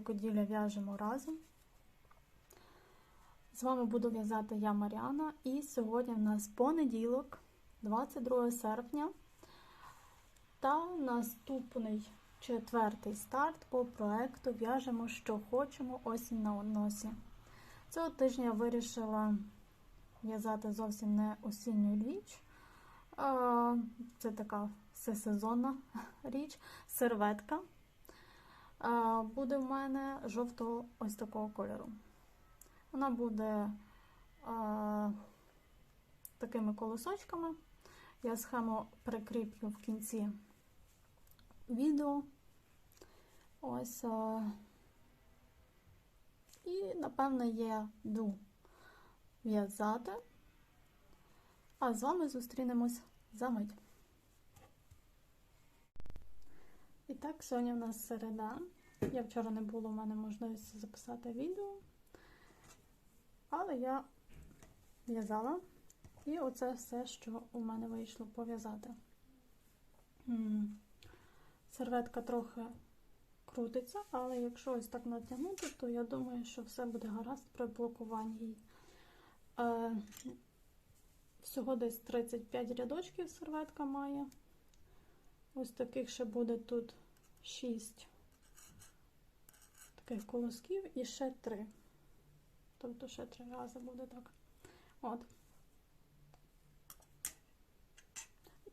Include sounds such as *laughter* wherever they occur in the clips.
рукоділля в'яжемо разом. З вами буду в'язати я Маріана, і сьогодні в нас понеділок, 22 серпня, та наступний четвертий старт по проекту В'яжемо, що хочемо осінь на носі. Цього тижня я вирішила в'язати зовсім не осінню річ. Це така всесезонна *laughs* річ, серветка. Буде в мене жовтого ось такого кольору. Вона буде а, такими колосочками. Я схему прикріплю в кінці відео. Ось. А, і, напевно, я йду в'язати. А з вами зустрінемось за мить. І так, сьогодні в нас середа. Я вчора не було в мене можливості записати відео. Але я в'язала. І оце все, що у мене вийшло пов'язати. Серветка трохи крутиться, але якщо ось так натягнути, то я думаю, що все буде гаразд при блокуванні. Е, всього десь 35 рядочків серветка має. Ось таких ще буде тут 6 таких колосків і ще 3. Тобто ще 3 рази буде так. От.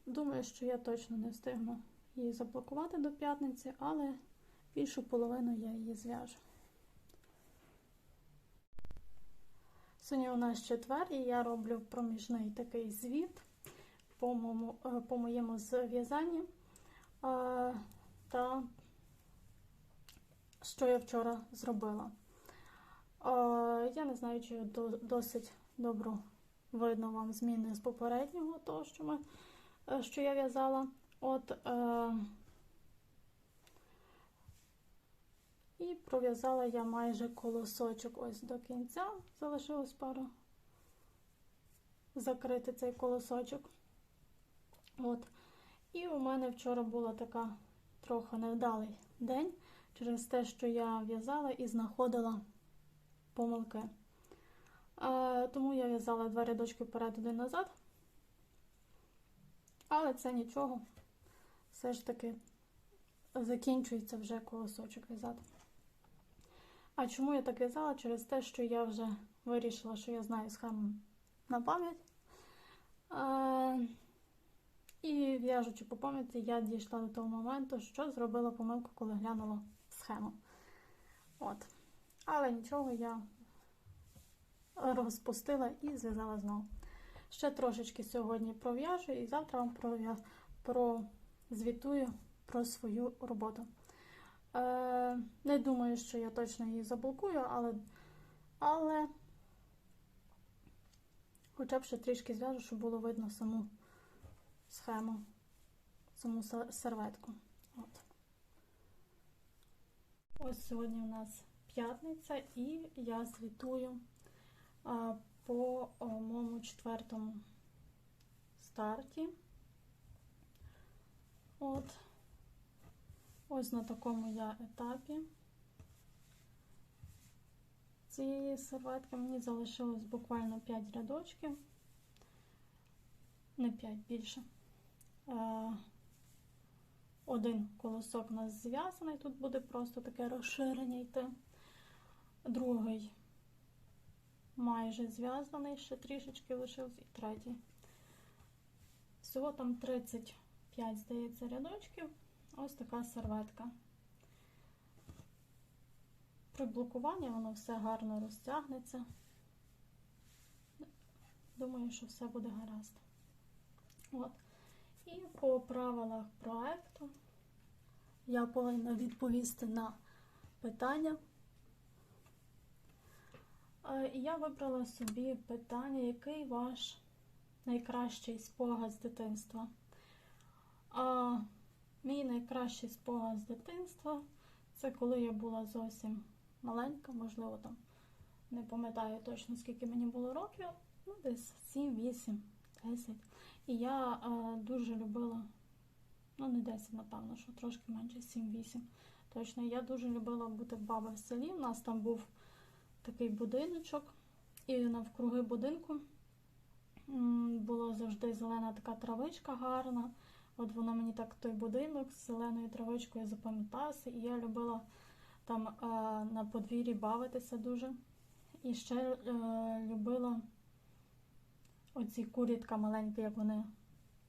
Думаю, що я точно не встигну її заблокувати до п'ятниці, але більшу половину я її зв'яжу. Сьогодні у нас четвер, і я роблю проміжний такий звіт по моєму, по моєму зв'язанні. Та що я вчора зробила. Я не знаю, чи досить добре видно вам зміни з попереднього, того, що ми, е, що я в'язала. От, е, І пров'язала я майже колосочок ось до кінця. Залишилось пару закрити цей колосочок. От. І у мене вчора була така трохи невдалий день через те, що я в'язала і знаходила помилки. Е, тому я в'язала два рядочки вперед один назад. Але це нічого. Все ж таки закінчується вже колосочок в'язати. А чому я так в'язала? Через те, що я вже вирішила, що я знаю схему на пам'ять. І в'яжучи по пам'яті, я дійшла до того моменту, що зробила помилку, коли глянула схему. От. Але нічого я розпустила і зв'язала знову. Ще трошечки сьогодні пров'яжу, і завтра вам прозвітую про свою роботу. Е, Не думаю, що я точно її заблокую, але але хоча б ще трішки зв'яжу, щоб було видно саму схему, саму серветку. От. Ось сьогодні у нас п'ятниця, і я звітую по моєму четвертому старті. От. Ось на такому я етапі. Цієї серветки мені залишилось буквально 5 рядочків, не 5 більше. Один колосок у нас зв'язаний, тут буде просто таке розширення йти. Другий майже зв'язаний, ще трішечки лишився, і третій. Всього там 35, здається, рядочків. Ось така серветка. При блокуванні воно все гарно розтягнеться. Думаю, що все буде гаразд. От. І по правилах проекту я повинна відповісти на питання. Я вибрала собі питання, який ваш найкращий спогад з дитинства. А Мій найкращий спогад з дитинства це коли я була зовсім маленька, можливо, там не пам'ятаю точно, скільки мені було років, ну, десь 7, 8, 10. І я е, дуже любила, ну, не 10, напевно, що трошки менше 7-8. Точно, я дуже любила бути в баби в селі. У нас там був такий будиночок, і навкруги будинку була завжди зелена така травичка гарна. От воно мені так той будинок з зеленою травичкою запам'ятався, і я любила там е, на подвір'ї бавитися дуже. І ще е, любила оці курітка маленькі, як вони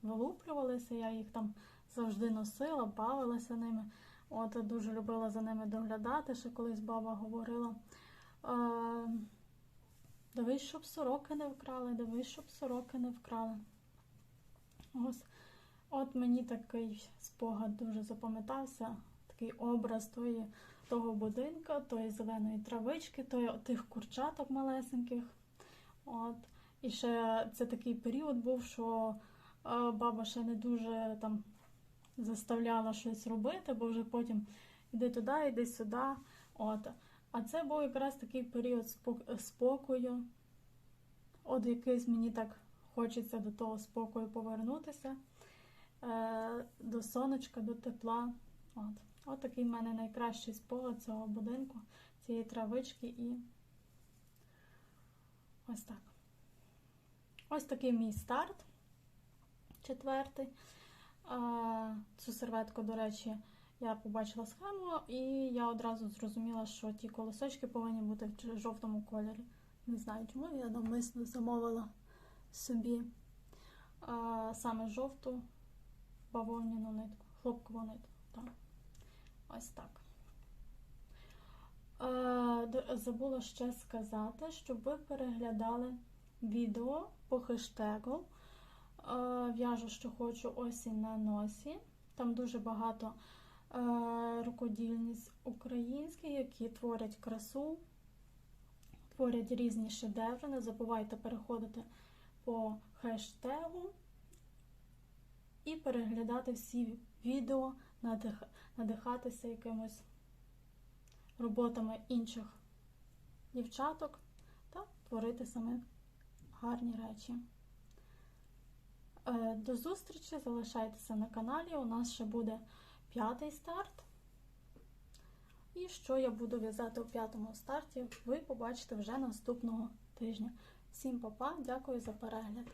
вилуплювалися. Я їх там завжди носила, бавилася ними. От дуже любила за ними доглядати. Ще колись баба говорила. Е, дивись, щоб сороки не вкрали, дивись, щоб сороки не вкрали. Ось. От мені такий спогад дуже запам'ятався, такий образ тої, того будинка, тої зеленої травички, тої, тих курчаток малесеньких. От. І ще це такий період був, що е, баба ще не дуже там заставляла щось робити, бо вже потім іди туди, іди сюди. От. А це був якраз такий період спокою. От якийсь мені так хочеться до того спокою повернутися, е, до сонечка, до тепла. От. От такий в мене найкращий спогад цього будинку, цієї травички і ось так. Ось такий мій старт, четвертий. А, Цю серветку, до речі, я побачила схему, і я одразу зрозуміла, що ті колосочки повинні бути в жовтому кольорі. Не знаю чому, я навмисно замовила собі а, саме жовту бавовняну нитку, хлопкову нитку. Так. Ось так. Д- Забула ще сказати, щоб ви переглядали відео по хештегу. Е, В'яжу, що хочу осінь на носі. Там дуже багато е, рукодільниць українських, які творять красу, творять різні шедеври. Не забувайте переходити по хештегу і переглядати всі відео, надихатися якимось роботами інших дівчаток та творити саме гарні речі. Е, До зустрічі, залишайтеся на каналі. У нас ще буде п'ятий старт. І що я буду в'язати у п'ятому старті, ви побачите вже наступного тижня. Всім па-па, дякую за перегляд.